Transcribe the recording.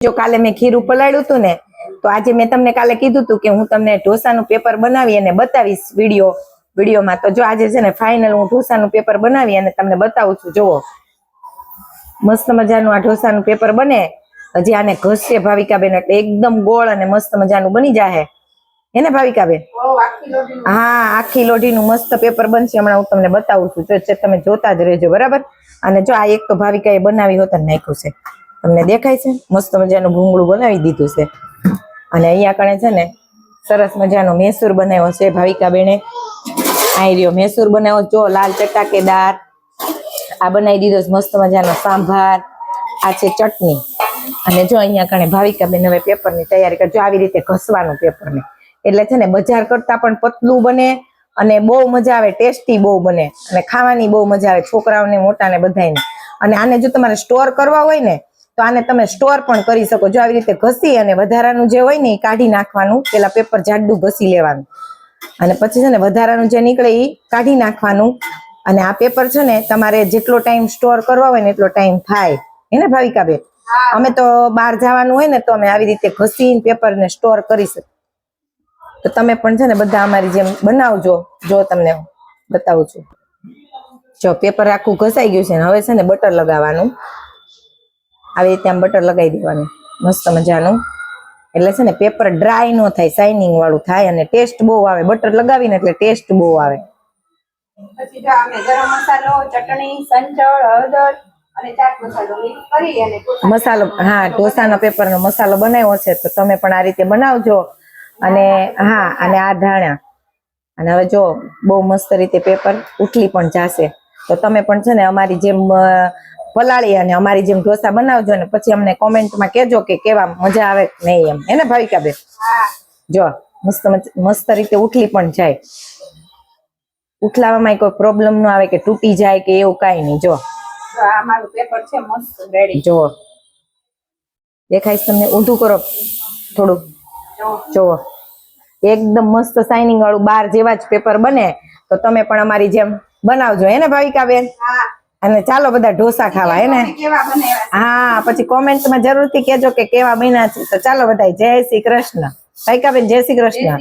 જો કાલે મેં ખીરું પલાળ્યું હતું ને તો આજે મેં તમને કાલે કીધું હતું કે હું તમને ઢોસાનું પેપર બનાવી અને બતાવીશ વીડિયો વિડીયોમાં. તો જો આજે છે ને ફાઇનલ હું ઢોસાનું પેપર બનાવી અને તમને બતાવું છું. જુઓ. મસ્ત મજાનું આ ઢોસાનું પેપર બને. હજી આને ઘસશે ભાવિકાબેન એટલે એકદમ ગોળ અને મસ્ત મજાનું બની જાહે. હે ને ભાવિકાબેન? હા આખી લોઢીનું મસ્ત પેપર બનશે. હમણાં હું તમને બતાવું છું. જો તમે જોતા જ રહેજો બરાબર? અને જો આ એક તો ભાવિકાએ બનાવી હોત નાખ્યું છે. તમને દેખાય છે. મસ્ત મજાનું ભૂંગળું બનાવી દીધું છે. અને અહીંયા કણે છે ને, સરસ મજાનો મેસૂર બનાવ્યો છે ભાવિકા બેને રહ્યો મેસૂર બનાવ્યો, જો લાલ ચટાકેદાર આ બનાવી દીધો મસ્ત મજાનો સાંભાર. આ છે ચટણી. અને જો અહીંયા કણે ભાવિકા બેન હવે પેપરની તૈયારી કરજો આવી રીતે ઘસવાનું પેપરને. એટલે છે ને, બજાર કરતા પણ પતલું બને અને બહુ મજા આવે, ટેસ્ટી બહુ બને. અને ખાવાની બહુ મજા આવે, છોકરાઓને, મોટાને બધાને અને આને જો તમારે સ્ટોર કરવા હોય ને તો આને તમે સ્ટોર પણ કરી શકો. જો આવી રીતે ઘસી અને વધારાનું જે હોય ને એ કાઢી નાખવાનું. પેલા પેપર જાડું ઘસી લેવાનું. અને પછી છે ને વધારાનું જે નીકળે એ કાઢી નાખવાનું. અને આ પેપર છે ને તમારે જેટલો ટાઈમ સ્ટોર કરવા હોય ને એટલો ટાઈમ થાય. હે ને ભાવિકાબેન? અમે તો બહાર જવાનું હોય ને તો અમે આવી રીતે ઘસીને પેપરને સ્ટોર કરી શકીએ. તો તમે પણ છે ને બધા અમારી જેમ બનાવજો. જો તમને બતાવું છું. જો પેપર આખું ઘસાઈ ગયું છે ને હવે છે ને બટર લગાવવાનું. આવી રીતે આમ બટર લગાવી દેવાનું. મસ્ત મજાનું. એટલે છે ને પેપર ડ્રાય ન થાય શાઇનિંગ વાળું થાય અને ટેસ્ટ બહુ આવે. બટર લગાવીને એટલે ટેસ્ટ બહુ આવે. પછી જો અમે ગરમ મસાલો ચટણી સંચળ હળદર અને ચાટ મસાલો મિક્સ કરી અને મસાલો હા ઢોસાનો પેપરનો મસાલો બનાવ્યો છે તો તમે પણ આ રીતે બનાવજો. અને હા અને આ ધાણા. અને હવે જો બહુ મસ્ત રીતે પેપર ઉઠલી પણ જાશે. તો તમે પણ છે ને અમારી જેમ પલાળી અને અમારી જેમ ઢોસા બનાવજો ને પછી અમને કોમેન્ટમાં કેજો કે કેવા મજા આવે નહીં એમ. હે ને ભાવિકાબેન હા. જો મસ્ત મસ્ત રીતે ઉઠલી પણ જાય. ઉઠલાવામાં કોઈ પ્રોબ્લેમ ન આવે કે તૂટી જાય કે એવું કઈ નહીં. જો. તો આ મારું પેપર છે મસ્ત રેડી જો. દેખાય તમને ઊંધું કરો થોડું. જો. જુઓ એકદમ મસ્ત શાઇનિંગ વાળું બાર જેવા જ પેપર બને. તો તમે પણ અમારી જેમ બનાવજો. હે ને ભાવિકાબેન હા. અને ચાલો બધા ઢોસા ખાવા હે ને? પછી કોમેન્ટમાં જરૂર હા પછી કોમેન્ટમાં જરૂરથી કહેજો કે કેવા બન્યા છે. તો ચાલો બધા જય શ્રી કૃષ્ણ. ભાઈકાબેન જય શ્રી કૃષ્ણ.